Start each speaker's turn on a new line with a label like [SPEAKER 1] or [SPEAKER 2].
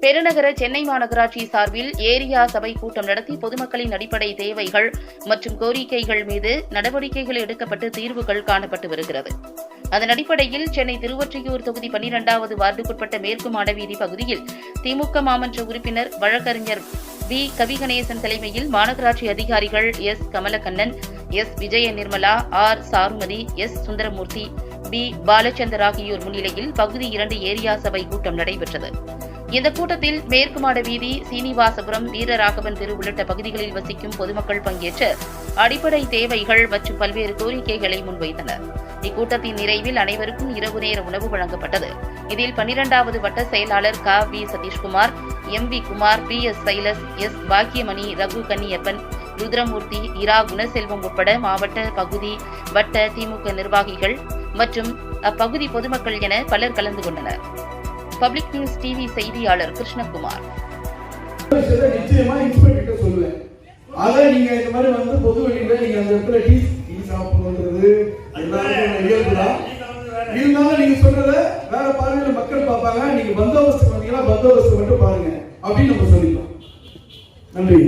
[SPEAKER 1] பெருநகர சென்னை மாநகராட்சி சார்பில் ஏரியா சபை கூட்டம் நடத்தி பொதுமக்களின் அடிப்படை தேவைகள் மற்றும் கோரிக்கைகள் மீது நடவடிக்கைகள் எடுக்கப்பட்டு தீர்வுகள் காணப்பட்டு வருகிறது. அதன் அடிப்படையில் சென்னை திருவொற்றியூர் தொகுதி பன்னிரண்டாவது வார்டுக்குட்பட்ட மேற்கு மாடவீதி பகுதியில் திமுக மாமன்ற உறுப்பினர் வழக்கறிஞர் பி கவிகணேசன் தலைமையில் மாநகராட்சி அதிகாரிகள் S. Kamalakannan S. Vijaya Nirmala R. Charumathi S. Sundaramoorthy P. Balachandar ஆகியோர் முன்னிலையில் பகுதி இரண்டு ஏரியா சபை கூட்டம் நடைபெற்றது. இந்த கூட்டத்தில் மேற்கு மாட வீதி சீனிவாசபுரம் வீரராகவன் தெரு உள்ளிட்ட பகுதிகளில் வசிக்கும் பொதுமக்கள் பங்கேற்று அடிப்படை தேவைகள் மற்றும் பல்வேறு கோரிக்கைகளை முன்வைத்தனர். இக்கூட்டத்தின் நிறைவில் அனைவருக்கும் இரவு நேர உணவு வழங்கப்பட்டது. இதில் பன்னிரண்டாவது வட்ட செயலாளர் க. V. Sathishkumar M. V. Kumar P. S. Silas S. Packiamani Raghu Kanniappan Rudramoorthy இரா. குணசெல்வம் உட்பட மாவட்ட பகுதி வட்ட திமுக நிர்வாகிகள் மற்றும் அப்பகுதி பொதுமக்கள் என பலர் கலந்து கொண்டனர். பப்ளிக் நியூஸ் டிவி செய்தியாளர் கிருஷ்ணகுமார்.
[SPEAKER 2] விஷயத்தை நிச்சயமா இன்ஸ்பெக்டர் சொல்லுவேன். அதை நீங்க இந்த மாதிரி வந்து பொது வெளியில நீங்க அந்த இடத்துல டீ டீ சாப்பிடுறது எல்லாருக்கும் இயல்புதான் இருந்தாலும் நீங்க சொல்றத வேற பார்வையில மக்கள் பார்ப்பாங்க. நீங்க பந்தோபஸ்து பண்ணீங்களா பந்தோபஸ்து மட்டும் பாருங்க. அப்படின்னு நம்ம சொல்லிக்கலாம் நன்றி